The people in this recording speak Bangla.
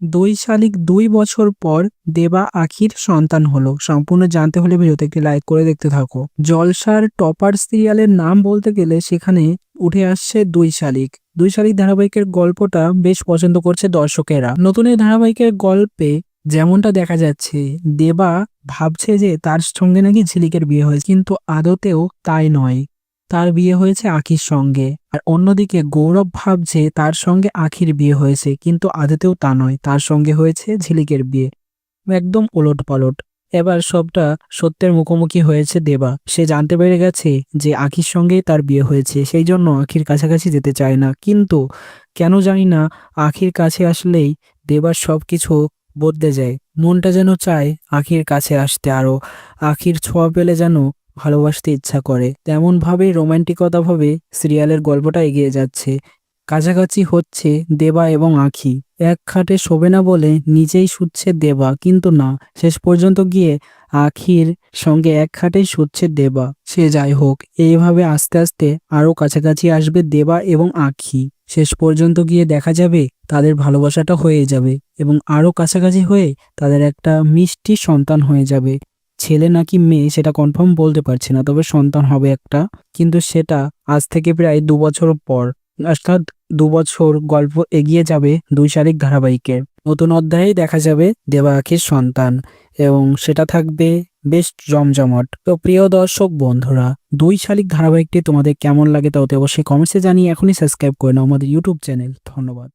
দুই শালিক দুই বছর পর দেবা আখির সন্তান হলো। সম্পূর্ণ জানতে হলে ভিডিওতে একটি লাইক করে দেখতে থাকো। জলসার টপার সিরিয়ালের নাম বলতে গেলে সেখানে উঠে আসছে দুই শালিক। দুই শালিক ধারাবাহিকের গল্পটা বেশ পছন্দ করছে দর্শকেরা। নতুন এই ধারাবাহিকের গল্পে যেমনটা দেখা যাচ্ছে, দেবা ভাবছে যে তার সঙ্গে নাকি ঝিলিকের বিয়ে হয়েছে, কিন্তু আদতেও তাই নয়। তার বিয়ে হয়েছে আখির সঙ্গে। আর অন্যদিকে গৌরব ভাবছে তার সঙ্গে আখির বিয়ে হয়েছে, কিন্তু আদতেও তা নয়, তার সঙ্গে হয়েছে ঝিলিকের বিয়ে। একদম ওলট পালট এবার সবটা সত্যের মুখোমুখি হয়েছে দেবা। সে জানতে পেরে গেছে যে আখির সঙ্গেই তার বিয়ে হয়েছে, সেই জন্য আখির কাছাকাছি যেতে চায় না। কিন্তু কেন জানি না, আখির কাছে আসলেই দেবার সব কিছু বদলে যায়। মনটা যেন চায় আখির কাছে আসতে আরও আখির ছোঁয়া পেলে যেন ভালোবাসতে ইচ্ছা করে। তেমন ভাবেই রোমান্টিকতাভাবে সিরিয়ালের গল্পটা এগিয়ে যাচ্ছে। কাছাকাছি হচ্ছে দেবা এবং আখি। এক খাটে শোবে না বলে নিজেই শুচ্ছে দেবা, কিন্তু না, শেষ পর্যন্ত গিয়ে আখির সঙ্গে এক খাটেই শুচ্ছে দেবা। সে যাই হোক, এইভাবে আস্তে আস্তে আরও কাছাকাছি আসবে দেবা এবং আখি। শেষ পর্যন্ত গিয়ে দেখা যাবে তাদের ভালোবাসাটা হয়ে যাবে এবং আরও কাছাকাছি হয়ে তাদের একটা মিষ্টি সন্তান হয়ে যাবে। ছেলে নাকি মেয়ে সেটা কনফার্ম বলতে পারছি না, তবে সন্তান হবে একটা। কিন্তু সেটা আজ থেকে প্রায় দু বছর পর, অর্থাৎ দু বছর গল্প এগিয়ে যাবে দুই শালিক ধারাবাহিকে। নতুন অধ্যায়ে দেখা যাবে দেবা আখির সন্তান, এবং সেটা থাকবে বেশ জমজমট। তো প্রিয় দর্শক বন্ধুরা, দুই শালিক ধারাবাহিকটি তোমাদের কেমন লাগে তা অতি অবশ্যই কমেন্টসে জানিয়ে এখনই সাবস্ক্রাইব করে নাও আমাদের ইউটিউব চ্যানেল ধন্যবাদ।